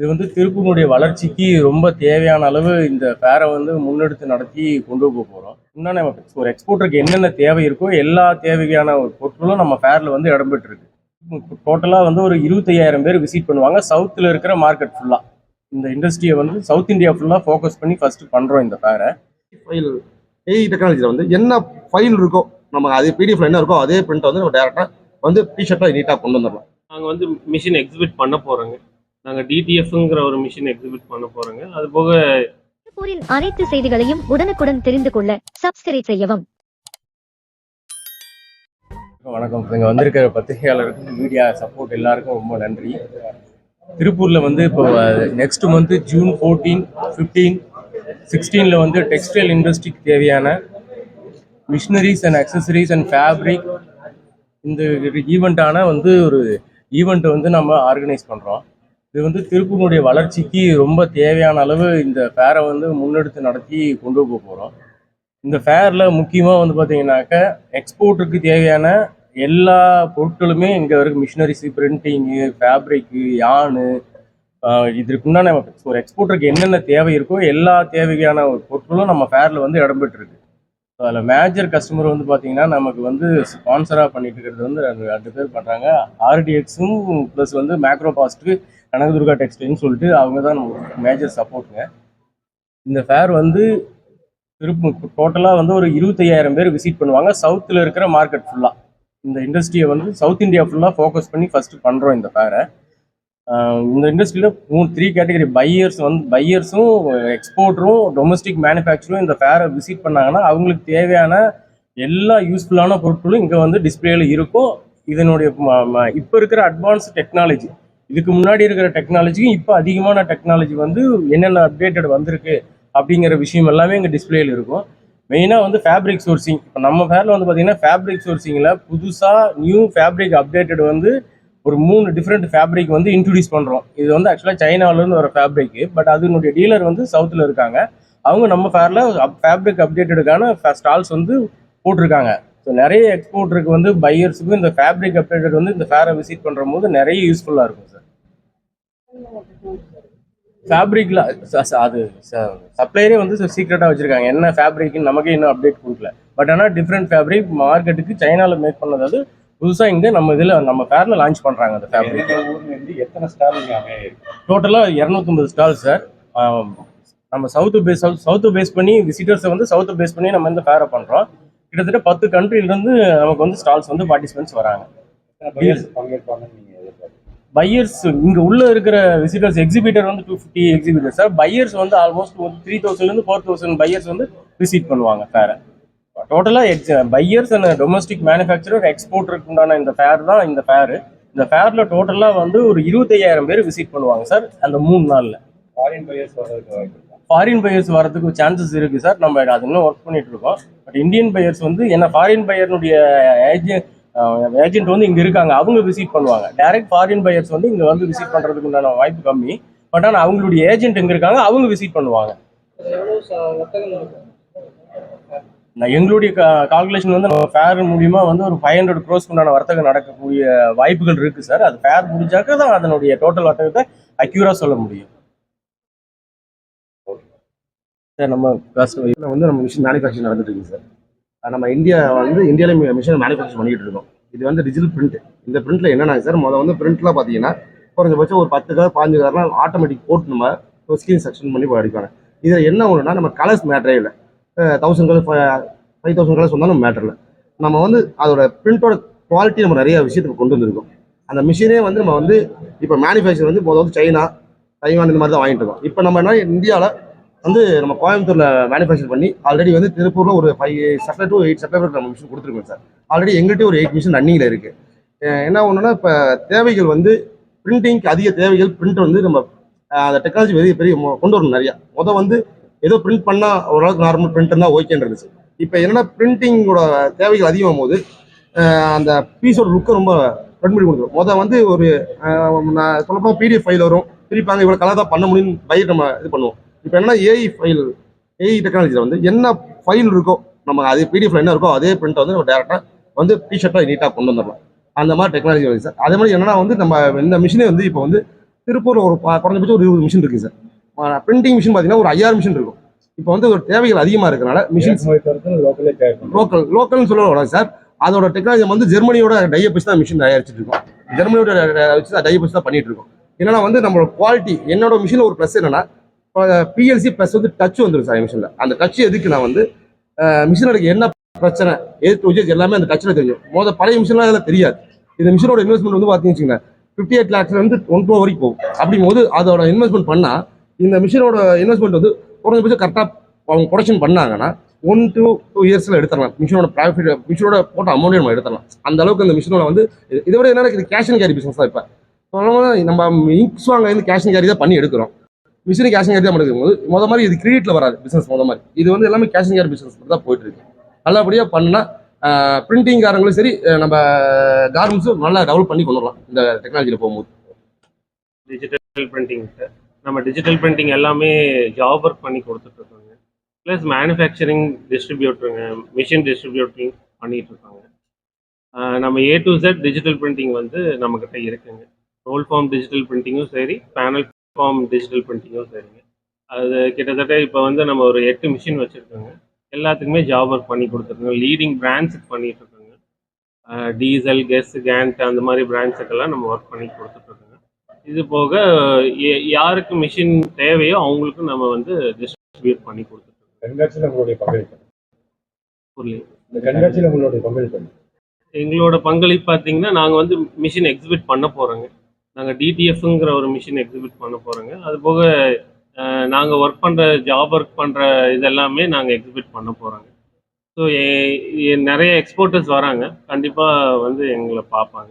இது வந்து திருப்பூருடைய வளர்ச்சிக்கு ரொம்ப தேவையான அளவு இந்த ஃபேரை வந்து முன்னெடுத்து நடத்தி கொண்டு போக போகிறோம் உண்டான ஒரு எக்ஸ்போர்ட்டருக்கு என்னென்ன தேவை இருக்கோ எல்லா தேவையான ஒரு பொருட்களும் நம்ம ஃபேரில் வந்து இடம்பெற்றிருக்கு. டோட்டலாக வந்து ஒரு இருபத்தையாயிரம் பேர் விசிட் பண்ணுவாங்க. சவுத்தில் இருக்கிற மார்க்கெட் ஃபுல்லாக இந்த இண்டஸ்ட்ரியை வந்து சவுத் இந்தியா ஃபுல்லாக ஃபோக்கஸ் பண்ணி ஃபஸ்ட்டு பண்ணுறோம் இந்த ஃபேரை ஃபைல் ஏஐ டெக்னாலஜியில் வந்து என்ன ஃபைல் இருக்கோ நம்ம அதே பிடிஎஃப்ல என்ன இருக்கோ அதே பிரிண்ட் வந்து நம்ம டேரெக்டாக வந்து டிஷர்ட்டாக நீட்டாக கொண்டு வந்துடலாம் நாங்கள் வந்து மிஷின் எக்ஸிபிட் பண்ண போகிறோங்க நாங்கள் டிடிஎஃப்ங்கிற ஒரு மிஷின் எக்ஸிபிட் பண்ண போகிறோங்க அது போக அனைத்து செய்திகளையும் உடனுக்குடன் தெரிந்து கொள்ள சப்ஸ்கிரைப் செய்யவும். வணக்கம். இங்கே வந்திருக்கிற பத்திரிகையாளருக்கும் மீடியா சப்போர்ட் எல்லாருக்கும் ரொம்ப நன்றி. திருப்பூரில் வந்து இப்போ next month June fourteen fifteen சிக்ஸ்டீனில் வந்து டெக்ஸ்டைல் இண்டஸ்ட்ரிக்கு தேவையான machineries and accessories and fabric இந்த ஈவெண்ட்டான வந்து ஒரு ஈவெண்ட்டை வந்து நம்ம ஆர்கனைஸ் பண்ணுறோம் இது வந்து திருப்பூருடைய வளர்ச்சிக்கு ரொம்ப தேவையான அளவு இந்த ஃபேரை வந்து முன்னெடுத்து நடத்தி கொண்டு போக போகிறோம் இந்த ஃபேரில் முக்கியமாக வந்து பார்த்தீங்கன்னாக்க எக்ஸ்போர்ட்டுக்கு தேவையான எல்லா பொருட்களுமே இங்கே வரைக்கும் மிஷினரிஸு பிரிண்டிங்கு ஃபேப்ரிக்கு யானு இதற்குண்டான ஒரு எக்ஸ்போர்ட்டருக்கு என்னென்ன தேவை இருக்கோ எல்லா தேவையான பொருட்களும் நம்ம ஃபேரில் வந்து இடம்பெற்றிருக்கு அதில் மேஜர் கஸ்டமர் வந்து பார்த்தீங்கன்னா நமக்கு வந்து ஸ்பான்சராக பண்ணிட்டு இருக்கிறது வந்து ரெண்டு ரெண்டு பேர் பண்ணுறாங்க ஆர்டிஎக்ஸும் ப்ளஸ் வந்து மேக்ரோ பாஸ்ட்டு கனகதுர்கா டெக்ஸ்டைல்னு சொல்லிட்டு அவங்க தான் நமக்கு மேஜர் சப்போர்ட்டுங்க இந்த ஃபேர் வந்து திருப்பூர் டோட்டலாக வந்து ஒரு இருபத்தையாயிரம் பேர் விசிட் பண்ணுவாங்க. சவுத்தில் இருக்கிற மார்க்கெட் ஃபுல்லாக இந்த இண்டஸ்ட்ரியை வந்து சவுத் இந்தியா ஃபுல்லாக ஃபோக்கஸ் பண்ணி ஃபஸ்ட்டு பண்ணுறோம் இந்த ஃபேரை இந்த இண்டஸ்ட்ரியில் மூணு த்ரீ கேட்டகரி பையர்ஸ் வந்து பையர்ஸும் எக்ஸ்போர்ட்டரும் டொமஸ்டிக் மேனுஃபேக்சரும் இந்த ஃபேரை விசிட் பண்ணாங்கன்னா அவங்களுக்கு தேவையான எல்லா யூஸ்ஃபுல்லான பொருட்களும் இங்கே வந்து டிஸ்பிளேல இருக்கும். இதனுடைய இப்போ இருக்கிற அட்வான்ஸ் டெக்னாலஜி இதுக்கு முன்னாடி இருக்கிற டெக்னாலஜிக்கும் இப்போ அதிகமான டெக்னாலஜி வந்து என்னென்ன அப்டேட்டட் வந்திருக்கு அப்படிங்கிற விஷயம் எல்லாமே இங்கே டிஸ்பிளேயில் இருக்கும். மெயினாக வந்து ஃபேப்ரிக் சோர்சிங் இப்போ நம்ம ஃபேரில் வந்து பார்த்தீங்கன்னா ஃபேப்ரிக் சோர்சிங்கில் புதுசாக நியூ ஃபேப்ரிக் அப்டேட்டட் வந்து ஒரு மூணு டிஃப்ரெண்ட் ஃபேப்ரிக் வந்து இன்ட்ரடியூஸ் பண்ணுறோம் இது வந்து ஆக்சுவலாக சைனாவிலேருந்து வர ஃபேப்ரிக் பட் அதனுடைய டீலர் வந்து சவுத்தில் இருக்காங்க. அவங்க நம்ம ஃபேரில் ஃபேப்ரிக் அப்டேட்டடுக்கான ஸ்டால்ஸ் வந்து போட்டிருக்காங்க. ஸோ நிறைய எக்ஸ்போர்ட்டருக்கு வந்து பையர்ஸுக்கும் இந்த ஃபேப்ரிக் அப்டேட்டட் வந்து இந்த ஃபேரை விசிட் பண்ணுற போது நிறைய யூஸ்ஃபுல்லாக இருக்கும் சார் ஃபேப்ரிக்கில் அது சப்ளையரே வந்து சீக்ரெட்டாக வச்சுருக்காங்க. என்ன ஃபேப்ரிக்னு நமக்கே இன்னும் அப்டேட் கொடுக்கல. பட் ஆனால் டிஃப்ரெண்ட் ஃபேப்ரிக் மார்க்கெட்டுக்கு சைனாவில் மேக் பண்ணதாவது புதுசாக இங்கே நம்ம இதில் நம்ம ஃபேரில் லான்ச் பண்ணுறாங்க அந்த ஃபேப்ரிக் எத்தனை ஸ்டால் இங்கே அமைய டோட்டலாக இரநூத்தொம்பது ஸ்டால் சார் நம்ம சவுத்து பேஸ் சவுத்து பேஸ் பண்ணி விசிட்டர்ஸை வந்து சவுத்து பேஸ் பண்ணி நம்ம இந்த ஃபேரை பண்ணுறோம் கிட்டத்தட்ட பத்து கண்ட்ரிலேருந்து நமக்கு வந்து ஸ்டால்ஸ் வந்து பார்ட்டிசிபென்ட்ஸ் வராங்க. பையர்ஸ் இங்கே உள்ள இருக்கிற விசிட்டர்ஸ் எக்ஸிபிட்டர் வந்து two fifty exhibitor sir buyers வந்து ஆல்மோஸ்ட் ஒரு த்ரீ தௌசண்ட்லேருந்து ஃபோர் தௌசண்ட் பையர்ஸ் வந்து விசிட் பண்ணுவாங்க ஃபேரை டோட்டலாக ex buyers and domestic manufacturer எக்ஸ்போர்ட்டருக்கு உண்டான இந்த ஃபேர் தான் இந்த ஃபேரு இந்த ஃபேரில் டோட்டலாக வந்து ஒரு இருபத்தையாயிரம் பேர் விசிட் பண்ணுவாங்க சார் அந்த மூணு நாளில். ஃபாரின் பையர்ஸ் வர்றதுக்கு வாய்ப்பு ஃபாரின் பையர்ஸ் வரதுக்கு சான்சஸ் இருக்குது சார் நம்ம அது இன்னும் ஒர்க் பண்ணிட்டு இருக்கோம். பட் இந்தியன் பையர்ஸ் வந்து ஏன்னா ஃபாரின் பையர்னுடைய ஏஜென்ட் ஏஜென்ட் வந்து இங்கே இருக்காங்க. அவங்க விசிட் பண்ணுவாங்க. டைரக்ட் ஃபாரின் பையர்ஸ் வந்து இங்கே வந்து விசிட் பண்ணுறதுக்கு உண்டான வாய்ப்பு கம்மி. பட் ஆனால் அவங்களுடைய ஏஜென்ட் இங்கே இருக்காங்க அவங்க விசிட் பண்ணுவாங்க. நான் எங்களுடைய கால்குலேஷன் வந்து நம்ம ஃபேர் மூலியமா வந்து ஒரு ஃபைவ் ஹண்ட்ரட் க்ரோஸ்க்கு உண்டான வர்த்தகம் நடக்கக்கூடிய வாய்ப்புகள் இருக்கு சார் அது ஃபேர் முடிஞ்சாக்க தான் அதனுடைய டோட்டல் வர்த்தகத்தை அக்யூரா சொல்ல முடியும். சார் நம்ம கஸ்டமர் வந்து நம்ம மிஷின் மேனுஃபேக்சர் நடந்துட்டு இருக்கு சார் நம்ம இந்தியா வந்து இந்தியாவிலே மிஷின் மேனுஃபேக்சர் பண்ணிட்டு இருக்கோம். இது வந்து டிஜிட்டல் பிரிண்ட் இந்த பிரிண்ட்ல என்னன்னா சார் முதல்ல வந்து பிரிண்ட்லாம் பார்த்தீங்கன்னா குறைஞ்சபட்சம் ஒரு பத்து கலர் பாஞ்சு கலர்லாம் ஆட்டோமேட்டிக் போட்டு நம்ம ஸ்கிரீன் செக்ஷன் பண்ணி அடிப்பாங்க இதில் என்ன ஒன்றுனா நம்ம கலர்ஸ் மேட்டரே இல்லை. Thousand colour five thousand colours வந்தாலும் மேட்டரில் நம்ம வந்து அதோட பிரிண்டோட குவாலிட்டி நம்ம நிறைய விஷயத்துக்கு கொண்டு வந்திருக்கோம். அந்த மிஷினே வந்து நம்ம வந்து இப்போ மேனுஃபேக்சர் வந்து முதல்ல வந்து சைனா தைவான் இந்த மாதிரி தான் வாங்கிட்டு இருக்கோம். இப்போ நம்ம என்ன இந்தியாவில் வந்து நம்ம கோயம்புத்தூரில் மேனுஃபேக்சர் பண்ணி ஆல்ரெடி வந்து திருப்பூரில் ஒரு five supply two eight supply நம்ம மிஷின் கொடுத்துருக்கோம் சார் ஆல்ரெடி எங்கள்கிட்ட ஒரு எயிட் மிஷின் ரன்னிங்கில் இருக்குது என்ன ஒண்ணுன்னா இப்போ தேவைகள் வந்து பிரிண்டிங்க்கு அதிக தேவைகள் பிரிண்ட் வந்து நம்ம அந்த டெக்னாலஜி பெரிய பெரிய கொண்டு வரணும் நிறையா. முத வந்து ஏதோ பிரிண்ட் பண்ணால் ஓரளவுக்கு நார்மல் பிரிண்ட் இருந்தால் ஓகேன்னு இருந்துச்சு இப்போ என்னென்னா பிரிண்டிங்கோட தேவைகள் அதிகமாகும் போது அந்த பீஸோட லுக்கை ரொம்ப ரெட் பண்ணி கொடுத்துரும். மொதல் வந்து ஒரு நான் சொல்லப்போனால் பிடிஎஃப் ஃபைல் வரும். திருப்பாங்க இவ்வளோ கலர் தான் பண்ண முடியும்னு பயிர் நம்ம இது பண்ணுவோம். இப்போ என்னன்னா ஏஐ ஃபைல் ஏஐ டெக்னாலஜியில் வந்து என்ன ஃபைல் இருக்கோ நம்ம அதே பிடிஎஃப்ல என்ன இருக்கோ அதே பிரிண்ட் வந்து நம்ம டேரெக்டாக வந்து டிஷர்ட்டாக நீட்டாக கொண்டு வந்துடலாம் அந்த மாதிரி டெக்னாலஜி வருது சார். அதே மாதிரி என்னன்னா வந்து நம்ம இந்த மிஷினே வந்து இப்போ வந்து திருப்பூரில் ஒரு குறைஞ்சபட்சம் ஒரு இருபது மிஷின் இருக்குது சார். பிரிண்டிங் மிஷின் பார்த்தீங்கன்னா ஒரு ஐயாயிரம் மிஷின் இருக்கும். இப்போ வந்து ஒரு தேவைகள் அதிகமாக மிஷின்ஸ் இறக்குமதி தரத்தில் லோக்கலே லோக்கல்னு சொல்ல சார் அதோட டெக்னாலஜி வந்து ஜெர்மனியோட டையை வச்சு தான் மிஷின் தயாரிச்சிட்டு இருக்கோம். ஜெர்மனியோட வச்சு தான் டையை வச்சு தான் பண்ணிட்டு இருக்கோம். என்னன்னா வந்து நம்மளோட குவாலிட்டி என்னோட மிஷினில் ஒரு ப்ளஸ் என்னன்னா பிஎல்சி ப்ளஸ் வந்து டச் வந்துடும் சார் மிஷினில் அந்த டச் எதுக்கு நான் வந்து மிஷினோட என்ன பிரச்சனை டு ஜெட் எல்லாமே அந்த டச்சில் தெரியும். மொதல் பழைய மிஷின்லாம் அதெல்லாம் தெரியாது. இந்த மிஷினோட இன்வெஸ்ட்மெண்ட் வந்து பார்த்தீங்கன்னு ஃபிஃப்டி எயிட் லேக்ஸ்ல இருந்து ஒன் க்ரோ வரைக்கும் போகும். அப்படிங்கும்போது அதோட இன்வெஸ்ட்மெண்ட் பண்ணா இந்த மிஷினோட இன்வெஸ்ட்மெண்ட் வந்து குறைஞ்சபட்சம் கரெக்டாக அவங்க ப்ரொடக்ஷன் பண்ணாங்கன்னா ஒன் டூ டூ இயர்ஸில் எடுத்துடலாம். மிஷினோட ப்ராஃபிட் மிஷினோட போட்ட அமௌண்ட்டே நம்ம எடுத்துடலாம். அந்த அளவுக்கு அந்த மிஷினோட வந்து இதை விட என்ன இது கேஷ் அண்ட் கேரி பிஸ்னஸ் தான் இப்போ. நம்ம இங்க்ஸ் வாங்க கேஷ் அண்ட் கேரி தான் பண்ணி எடுக்கிறோம். மிஷினு கேஷ் அண்ட் கேரி தான் எடுக்கும் போது முத மாதிரி இது கிரெடிட்டில் வராது பிஸ்னஸ் முத மாதிரி. இது வந்து எல்லாமே கேஷ் அண்ட் கேரி பிஸ்னஸ் தான் போயிட்டு இருக்கு. நல்லபடியாக பண்ணால் பிரிண்டிங் காரங்களும் சரி நம்ம கார்மெண்ட்ஸும் நல்லா டெவலப் பண்ணி கொண்டு வரலாம் இந்த டெக்னாலஜியில் போகும்போது. டிஜிட்டல் பிரிண்டிங் சார் நம்ம டிஜிட்டல் பிரிண்டிங் எல்லாமே ஜாப் ஒர்க் பண்ணி கொடுத்துட்ருக்கோங்க. ப்ளஸ் மேனுஃபேக்சரிங் டிஸ்ட்ரிபியூட்டருங்க மிஷின் டிஸ்ட்ரிபியூட்டிங் பண்ணிட்டு இருக்காங்க நம்ம A to jet digital printing வந்து நம்மக்கிட்ட இருக்குங்க. ரோல் ஃபார்ம் டிஜிட்டல் பிரிண்டிங்கும் சரி பேனல் ஃபார்ம் டிஜிட்டல் பிரிண்டிங்கும் சரிங்க. அது கிட்டத்தட்ட இப்போ வந்து நம்ம ஒரு எட்டு மிஷின் வச்சுருக்கோங்க. எல்லாத்துக்குமே ஜாப் ஒர்க் பண்ணி கொடுத்துருக்கோங்க. லீடிங் பிராண்ட்ஸுக்கு பண்ணிகிட்ருக்கோங்க இருக்கோங்க டீசல் கெஸ் கேண்ட் அந்த மாதிரி பிராண்ட்ஸுக்கெல்லாம் நம்ம ஒர்க் பண்ணி கொடுத்துட்ருக்கோம் இது போக யாருக்கு மிஷின் தேவையோ அவங்களுக்கு நம்ம வந்து டிஸ்ட்ரிபியூட் பண்ணி கொடுத்துருக்கோம். கண்காட்சியில் உங்களுடைய பங்களிப்பு புரியல. இந்த கண்காட்சியில் உங்களுடைய பங்களிப்பு எங்களோட பங்களிப்பு பார்த்தீங்கன்னா நாங்கள் வந்து மிஷின் எக்ஸிபிட் பண்ண போகிறோங்க நாங்கள் டிடிஎஃப்ங்கிற ஒரு மிஷின் எக்ஸிபிட் பண்ண போகிறோங்க அது போக நாங்கள் ஒர்க் பண்ணுற ஜாப் ஒர்க் பண்ணுற இதெல்லாமே நாங்கள் எக்ஸிபிட் பண்ண போகிறோங்க ஸோ நிறைய எக்ஸ்போர்ட்டர்ஸ் வராங்க. கண்டிப்பாக வந்து எங்களை பார்ப்பாங்க.